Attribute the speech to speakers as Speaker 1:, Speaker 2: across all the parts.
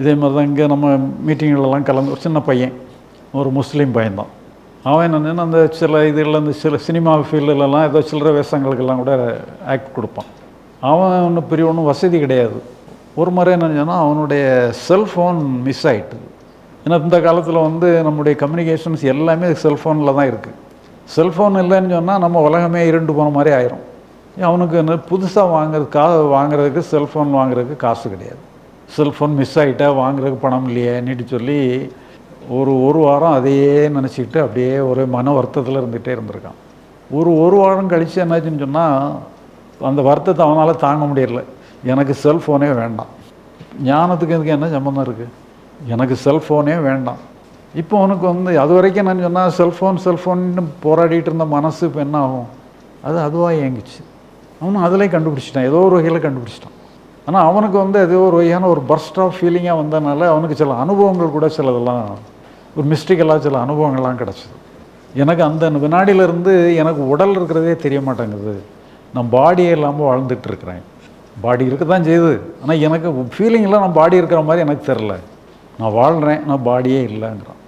Speaker 1: இதே மாதிரி தான் இங்கே நம்ம மீட்டிங்களெல்லாம் கலந்து ஒரு சின்ன பையன் ஒரு முஸ்லீம் பையன்தான். அவன் என்னென்னா அந்த சில இதில் அந்த சில சினிமா ஃபீல்டுலலாம் ஏதோ சில்லற வேஷங்களுக்கெல்லாம் கூட ஆக்ட் கொடுப்பான். அவன் ஒன்றும் பெரிய ஒன்றும் வசதி கிடையாது. ஒரு முறை என்னன்னா அவனுடைய செல்ஃபோன் மிஸ் ஆயிட்டுது. ஏன்னா இந்த காலத்தில் வந்து நம்முடைய கம்யூனிகேஷன்ஸ் எல்லாமே செல்ஃபோனில் தான் இருக்குது செல்ஃபோன் இல்லைன்னு சொன்னால் நம்ம உலகமே இருண்டு போன மாதிரி ஆயிரும். அவனுக்கு என்ன புதுசாக வாங்குறது கா வாங்குறதுக்கு செல்ஃபோன் வாங்குறதுக்கு காசு கிடையாது. செல்ஃபோன் மிஸ் ஆகிட்டா வாங்குறதுக்கு பணம் இல்லையே நீட்டு சொல்லி ஒரு ஒரு வாரம் அதையே நினச்சிக்கிட்டு அப்படியே ஒரு மன வருத்தத்தில் இருந்துகிட்டே இருந்திருக்கான். ஒரு ஒரு வாரம் கழித்து என்னாச்சுன்னு சொன்னால் அந்த வருத்தத்தை அவனால் தாங்க முடியல. எனக்கு செல்ஃபோனே வேண்டாம். ஞானத்துக்கு இதுக்கு என்ன சம்மந்தம் இருக்குது எனக்கு செல்ஃபோனே வேண்டாம். இப்போ உனக்கு வந்து அது வரைக்கும் நான் சொன்னால் செல்ஃபோன் செல்ஃபோன்னு போராடிட்டு இருந்த மனசு இப்போ என்ன ஆகும்? அது அதுவாக இயங்கிச்சு. அவனும் அதிலே கண்டுபிடிச்சிட்டான். ஏதோ ஒரு வகையில் கண்டுபிடிச்சிட்டான். ஆனால் அவனுக்கு வந்து ஏதோ ஒரு வகையான ஒரு பர்ஸ்ட் ஆஃப் ஃபீலிங்காக வந்ததுனால அவனுக்கு சில அனுபவங்கள் கூட சிலதெல்லாம் ஒரு மிஸ்டேக்கெல்லாம் சில அனுபவங்கள்லாம் கிடச்சிது. எனக்கு அந்த வினாடியிலேருந்து எனக்கு உடல் இருக்கிறதே தெரிய மாட்டேங்குது. நான் பாடியே இல்லாமல் வாழ்ந்துட்டு இருக்கிறேன். பாடி இருக்க தான் செய்யுது. ஆனால் எனக்கு ஃபீலிங்கில் நான் பாடி இருக்கிற மாதிரி எனக்கு தெரில நான் வாழ்கிறேன் நான் பாடியே இல்லைங்கிறான்.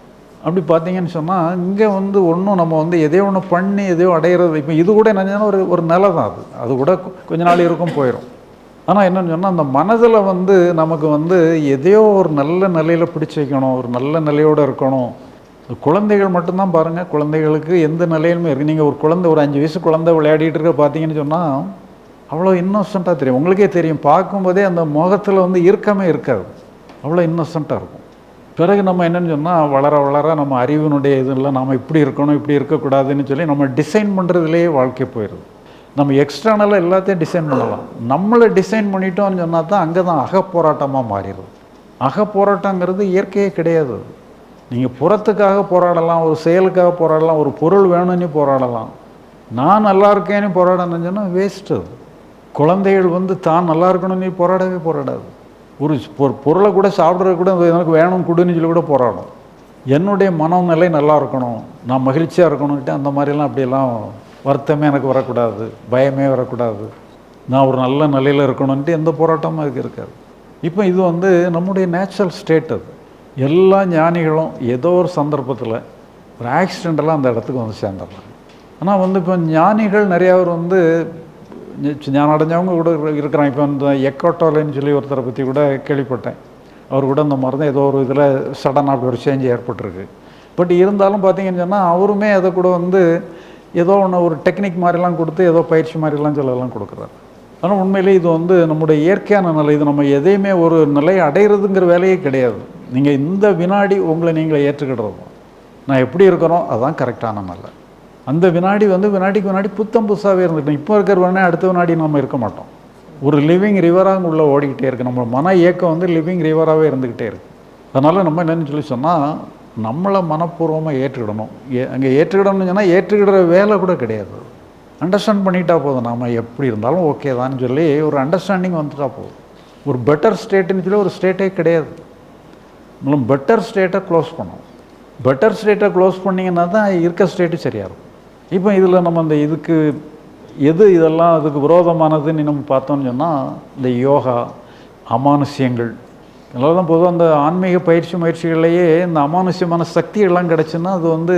Speaker 1: அப்படி பார்த்தீங்கன்னு சொன்னால் இங்கே வந்து ஒன்றும் நம்ம வந்து எதையோ ஒன்று பண்ணி எதையோ அடையிறது இப்போ இது கூட என்னன்னா ஒரு ஒரு நிலை தான் அது. அது கூட கொஞ்ச நாள் இருக்கும் போயிடும் ஆனால் என்னென்னு சொன்னால் அந்த மனதில் வந்து நமக்கு வந்து எதையோ ஒரு நல்ல நிலையில் பிடிச்சி வைக்கணும் ஒரு நல்ல நிலையோடு இருக்கணும். குழந்தைகள் மட்டும்தான் பாருங்கள் குழந்தைகளுக்கு எந்த நிலையிலுமே இருக்குது நீங்கள் ஒரு குழந்தை ஒரு அஞ்சு வயசு குழந்தை விளையாடிட்டு இருக்க பார்த்தீங்கன்னு சொன்னால் அவ்வளோ இன்னோசண்ட்டாக தெரியும். உங்களுக்கே தெரியும் பார்க்கும்போதே அந்த முகத்தில் வந்து இறுக்கமே இருக்காது. அவ்வளோ இன்னோசண்ட்டாக இருக்கும். பிறகு நம்ம என்னென்னு சொன்னால் வளர வளர நம்ம அறிவினுடைய இதில் நம்ம இப்படி இருக்கணும் இப்படி இருக்கக்கூடாதுன்னு சொல்லி நம்ம டிசைன் பண்ணுறதுலேயே வாழ்க்கை போயிடுது நம்ம எக்ஸ்டர்னலாக எல்லாத்தையும் டிசைன் பண்ணலாம். நம்மளை டிசைன் பண்ணிட்டோம்னு சொன்னால் தான் அங்கே தான் அகப்போராட்டமாக மாறிடுது அகப்போராட்டங்கிறது இயற்கையே கிடையாது. நீங்கள் புறத்துக்காக போராடலாம் ஒரு செயலுக்காக போராடலாம் ஒரு பொருள் வேணும்னு போராடலாம். நான் நல்லா இருக்கேன்னு போராடணும்னு சொன்னால் வேஸ்ட்டு அது குழந்தைகள் வந்து தான் நல்லா இருக்கணும்னு போராடவே போராடாது. ஒரு ஒரு பொருளை கூட சாப்பிட்றது கூட எனக்கு வேணும் கொடுன்னு சொல்லி கூட போராடும். என்னுடைய மனநிலை நல்லா இருக்கணும் நான் மகிழ்ச்சியாக இருக்கணும்ட்டு அந்த மாதிரிலாம் அப்படியெல்லாம் வருத்தமே எனக்கு வரக்கூடாது பயமே வரக்கூடாது. நான் ஒரு நல்ல நிலையில் இருக்கணும்ட்டு எந்த போராட்டமும் அதுக்கு இருக்காது. இப்போ இது வந்து நம்முடைய நேச்சுரல் ஸ்டேட் அது. எல்லா ஞானிகளும் ஏதோ ஒரு சந்தர்ப்பத்தில் ஒரு ஆக்சிடெண்டெல்லாம் அந்த இடத்துக்கு வந்து சேர்ந்துடுறாங்க ஆனால் வந்து இப்போ ஞானிகள் நிறையா பேர் வந்து ஞானம் அடைஞ்சவங்க கூட இருக்கிறாங்க. இப்போ இந்த எக்கோட்டோலன்னு சொல்லி ஒருத்தரை பற்றி கூட கேள்விப்பட்டேன். அவர் கூட இந்த மாதிரி தான் ஏதோ ஒரு இதில் சடனாக அப்படி ஒரு சேஞ்ச் ஏற்பட்டிருக்கு. பட் இருந்தாலும் பார்த்தீங்கன்னு சொன்னால் அவருமே அதை கூட வந்து ஏதோ ஒன்று ஒரு டெக்னிக் மாதிரிலாம் கொடுத்து ஏதோ பயிற்சி மாதிரிலாம் சிலதெல்லாம் கொடுக்குறாரு. ஆனால் உண்மையிலே இது வந்து நம்முடைய இயற்கையான நிலை. இது நம்ம எதையுமே ஒரு நிலையை அடையிறதுங்கிற வேலையே கிடையாது. நீங்கள் இந்த வினாடி உங்களை நீங்களே ஏற்றுக்கிடுறது நான் எப்படி இருக்கிறோம் அதுதான் கரெக்டான நிலை. அந்த வினாடி வந்து வினாடிக்கு வினாடி புத்தம் புதுசாகவே இருந்துக்கணும் இப்போ இருக்கிற உடனே அடுத்த வினாடி நம்ம இருக்க மாட்டோம். ஒரு லிவிங் ரிவராக உள்ள ஓடிக்கிட்டே இருக்குது நம்ம மன இயக்கம் வந்து லிவிங் ரிவராகவே இருந்துக்கிட்டே இருக்குது அதனால் நம்ம என்னன்னு சொல்லி சொன்னால் நம்மளை மனப்பூர்வமாக ஏற்றுக்கிடணும். ஏ அங்கே ஏற்றுக்கிடணும்னு சொன்னால் ஏற்றுக்கிடுற வேலை கூட கிடையாது. அண்டர்ஸ்டாண்ட் பண்ணிட்டா போதும். நாம் எப்படி இருந்தாலும் ஓகே தான் சொல்லி ஒரு அண்டர்ஸ்டாண்டிங் வந்துட்டா போதும். ஒரு பெட்டர் ஸ்டேட்டுன்னு சொல்லி ஒரு ஸ்டேட்டே கிடையாது. நம்மளும் பெட்டர் ஸ்டேட்டை க்ளோஸ் பண்ணோம் பெட்டர் ஸ்டேட்டை க்ளோஸ் பண்ணிங்கன்னா தான் இருக்க ஸ்டேட்டு சரியாக இருக்கும். இப்போ இதில் நம்ம இந்த இதுக்கு எது இதெல்லாம் அதுக்கு விரோதமானதுன்னு நம்ம பார்த்தோம்னு சொன்னால் இந்த யோகா அமானுஷ்யங்கள் இதெல்லாம் தான் பொதுவாக அந்த ஆன்மீக பயிற்சி முயற்சிகள்லேயே இந்த அமானுஷ்யமான சக்திகள்லாம் கிடச்சுன்னா அது வந்து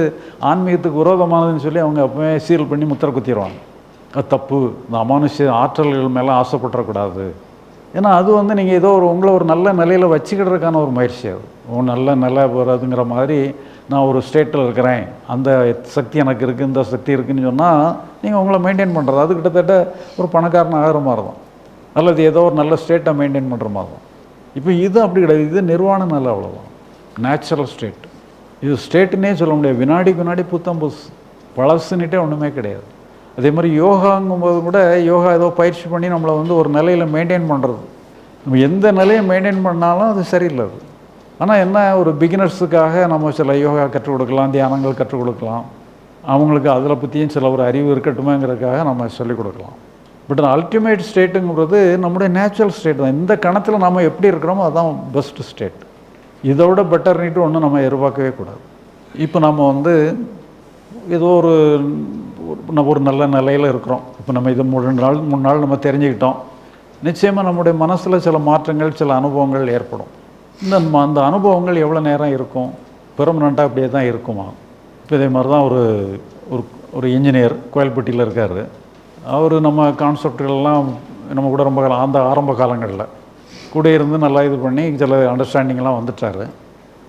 Speaker 1: ஆன்மீகத்துக்கு விரோதமானதுன்னு சொல்லி அவங்க அப்போவே சீல் பண்ணி முத்திர குத்திடுவாங்க அது தப்பு. இந்த அமானுஷ்ய ஆற்றல்கள் மேலே ஆசைப்பட்டுறக்கூடாது. ஏன்னா அது வந்து நீங்கள் ஏதோ ஒரு உங்களை ஒரு நல்ல நிலையில் வச்சுக்கிடுறதுக்கான ஒரு முயற்சி அது. ஒரு நல்ல நிலை போகிறதுங்கிற மாதிரி நான் ஒரு ஸ்டேட்டில் இருக்கிறேன். அந்த சக்தி எனக்கு இருக்குது இந்த சக்தி இருக்குதுன்னு சொன்னால் நீங்கள் உங்களை மெயின்டைன் பண்ணுறது அது கிட்டத்தட்ட ஒரு பணக்காரன் ஆகிற மாதிரி தான் அல்லது ஏதோ ஒரு நல்ல ஸ்டேட்டை மெயின்டைன் பண்ணுற மாதிரி தான் இப்போ இது அப்படி கிடையாது. இது நிர்வாண நிலை அவ்வளோதான் நேச்சுரல் ஸ்டேட் இது ஸ்டேட்டுன்னே சொல்ல முடியாது. வினாடிக்கு வினாடி புத்தம் புதுசு பழசுன்னுட்டே ஒன்றுமே கிடையாது. அதே மாதிரி யோகாங்கும்போது கூட யோகா ஏதோ பயிற்சி பண்ணி நம்மளை வந்து ஒரு நிலையில் மெயின்டைன் பண்ணுறது நம்ம எந்த நிலையை மெயின்டைன் பண்ணாலும் அது சரியில்லை அது. ஆனால் என்ன ஒரு பிகினர்ஸுக்காக நம்ம சில யோகா கற்றுக் கொடுக்கலாம் தியானங்கள் கற்றுக் கொடுக்கலாம். அவங்களுக்கு அதில் பற்றியும் சில ஒரு அறிவு இருக்கட்டுமேங்கிறதுக்காக நம்ம சொல்லிக் கொடுக்கலாம். பட் அல்டிமேட் ஸ்டேட்டுங்கிறது நம்முடைய நேச்சுரல் ஸ்டேட் தான். இந்த கணத்தில் நம்ம எப்படி இருக்கிறோமோ அதுதான் பெஸ்ட் ஸ்டேட் இதை விட பெட்டர்னிட்டு ஒன்றும் நம்ம எதிர்பார்க்கவே கூடாது. இப்போ நம்ம வந்து ஏதோ ஒரு நம்ம ஒரு நல்ல நிலையில் இருக்கிறோம். இப்போ நம்ம இது மூணு நாள் மூணு நாள் நம்ம தெரிஞ்சுக்கிட்டோம். நிச்சயமாக நம்முடைய மனசில் சில மாற்றங்கள் சில அனுபவங்கள் ஏற்படும். இந்த நம்ம அந்த அனுபவங்கள் எவ்வளோ நேரம் இருக்கும்? பெர்மனண்ட்டாக அப்படியே தான் இருக்குமா? இப்போ இதே மாதிரி தான் ஒரு ஒரு ஒரு இன்ஜினியர் கோயில்பட்டியில் இருக்கார். அவர் நம்ம கான்செப்ட்கள்லாம் நம்ம கூட ரொம்ப காலம் அந்த ஆரம்ப காலங்களில். கூட இருந்து நல்லா இது பண்ணி சில அண்டர்ஸ்டாண்டிங்லாம் வந்துட்டார்.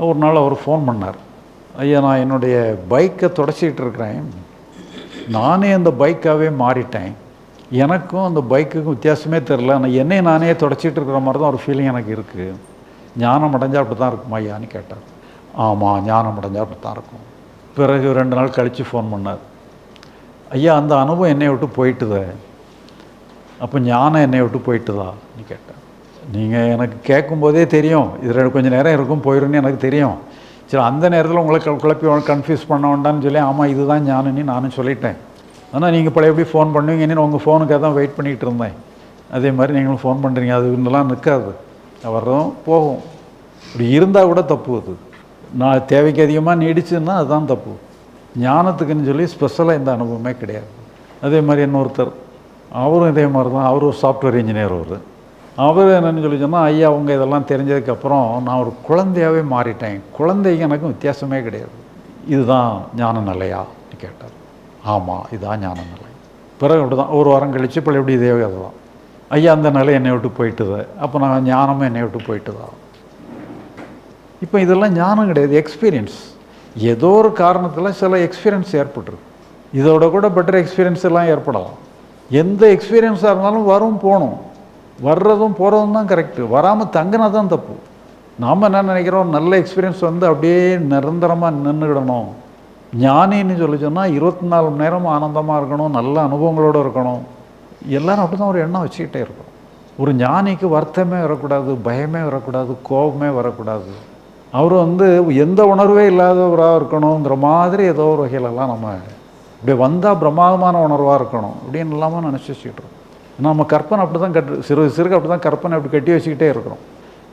Speaker 1: ஒரு நாள் அவர் ஃபோன் பண்ணார். ஐயா நான் என்னுடைய பைக்கை தொடச்சிக்கிட்டு இருக்கிறேன். நானே அந்த பைக்காகவே மாறிட்டேன். எனக்கும் அந்த பைக்குக்கும் வித்தியாசமே தெரில நான் என்னை நானே தொடச்சிட்டு இருக்கிற மாதிரி தான் ஒரு ஃபீலிங் எனக்கு இருக்குது ஞானம் அடைஞ்சால் அப்படி தான் இருக்குமா ஐயான்னு கேட்டார். ஆமாம் ஞானம் அடைஞ்சால் அப்படி தான் இருக்கும். பிறகு ரெண்டு நாள் கழித்து ஃபோன் பண்ணார். ஐயா அந்த அனுபவம் என்னை விட்டு போயிட்டுதே. அப்போ ஞானம் என்னை விட்டு போயிட்டுதான்னு கேட்டேன் நீங்கள் எனக்கு கேட்கும்போதே தெரியும். இதில் கொஞ்சம் நேரம் இருக்கும் போயிடும்னு எனக்கு தெரியும். சரி அந்த நேரத்தில் உங்களை குழப்பி கன்ஃபியூஸ் பண்ண வேண்டாம்னு சொல்லி ஆமாம் இதுதான் ஞானம்னு நானும் சொல்லிட்டேன். ஆனால் நீங்கள் பழையபடி ஃபோன் பண்ணுவீங்கன்னு உங்கள் ஃபோனுக்காக தான் வெயிட் பண்ணிகிட்டு இருந்தேன். அதே மாதிரி நீங்களும் ஃபோன் பண்ணுறீங்க அது இன்னெல்லாம் நிற்காது வர்றதும் போகும். இப்படி இருந்தால் கூட தப்பு அது. நான் தேவைக்கு அதிகமாக நீடிச்சுன்னா அதுதான் தப்பு. ஞானத்துக்குன்னு சொல்லி ஸ்பெஷலாக இந்த அனுபவமே கிடையாது. அதே மாதிரி இன்னொருத்தர் அவரும் இதே மாதிரி தான் அவரும் ஒரு சாஃப்ட்வேர் இன்ஜினியர் அவர். அவர் என்னன்னு சொல்லி சொன்னால் ஐயா அவங்க இதெல்லாம் தெரிஞ்சதுக்கப்புறம் நான் ஒரு குழந்தையாகவே மாறிட்டேன். குழந்தைக்கு எனக்கும் வித்தியாசமே கிடையாது. இதுதான் ஞான நிலையான்னு கேட்டார். ஆமாம் இதுதான் ஞான நிலை பிறகு அப்படி தான் ஒரு வாரம் கழித்து இப்போ எப்படி இதே கதை தான் ஐயா அந்த நிலை என்னை விட்டு போயிட்டுது. அப்போ நான் ஞானமும் என்னை விட்டு போயிட்டுதா? இப்போ இதெல்லாம் ஞானம் கிடையாது எக்ஸ்பீரியன்ஸ் ஏதோ ஒரு காரணத்தில் சில எக்ஸ்பீரியன்ஸ் ஏற்பட்டுருக்கு. இதோட கூட பெட்டர் எக்ஸ்பீரியன்ஸ் எல்லாம் ஏற்படலாம். எந்த எக்ஸ்பீரியன்ஸாக இருந்தாலும் வரும் போகணும். வர்றதும் போகிறதும் தான் கரெக்டு வராமல் தங்கினா தான் தப்பு. நாம் என்ன நினைக்கிறோம்? நல்ல எக்ஸ்பீரியன்ஸ் வந்து அப்படியே நிரந்தரமாக நின்றுக்கிடணும் ஞானின்னு சொல்லி சொன்னால் இருபத்தி நாலு மணி நேரம் ஆனந்தமாக இருக்கணும் நல்ல அனுபவங்களோடு இருக்கணும். எல்லோரும் அப்படி தான் ஒரு எண்ணம் வச்சுக்கிட்டே இருக்கும் ஒரு ஞானிக்கு வருத்தமே வரக்கூடாது பயமே வரக்கூடாது கோபமே வரக்கூடாது. அவர் வந்து எந்த உணர்வே இல்லாதவராக இருக்கணுங்கிற மாதிரி ஏதோ ஒரு வகையிலலாம் நம்ம இப்படி வந்தால் பிரமாதமான உணர்வாக இருக்கணும் அப்படின்னு இல்லாமல் நினச்சி வச்சுக்கிட்டு இருக்கோம் நம்ம கற்பனை அப்படி தான் கட்டு சிறு சிறுக அப்படி தான் கற்பனை அப்படி கட்டி வச்சுக்கிட்டே இருக்கிறோம்.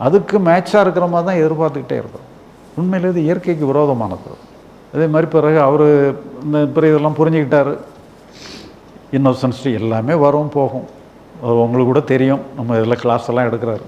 Speaker 1: அதுக்கு மேட்சாக இருக்கிற மாதிரி தான் எதிர்பார்த்துக்கிட்டே இருக்கிறோம். உண்மையில் இது இயற்கைக்கு விரோதமானது. அதே மாதிரி பிறகு அவர் இந்த பிறகு இதெல்லாம் புரிஞ்சுக்கிட்டார். இன்னொசன்ஸ்ட்டு எல்லாமே வரும் போகும். உங்களுக்கு கூட தெரியும். நம்ம இதில் கிளாஸ் எல்லாம் எடுக்கிறாரு.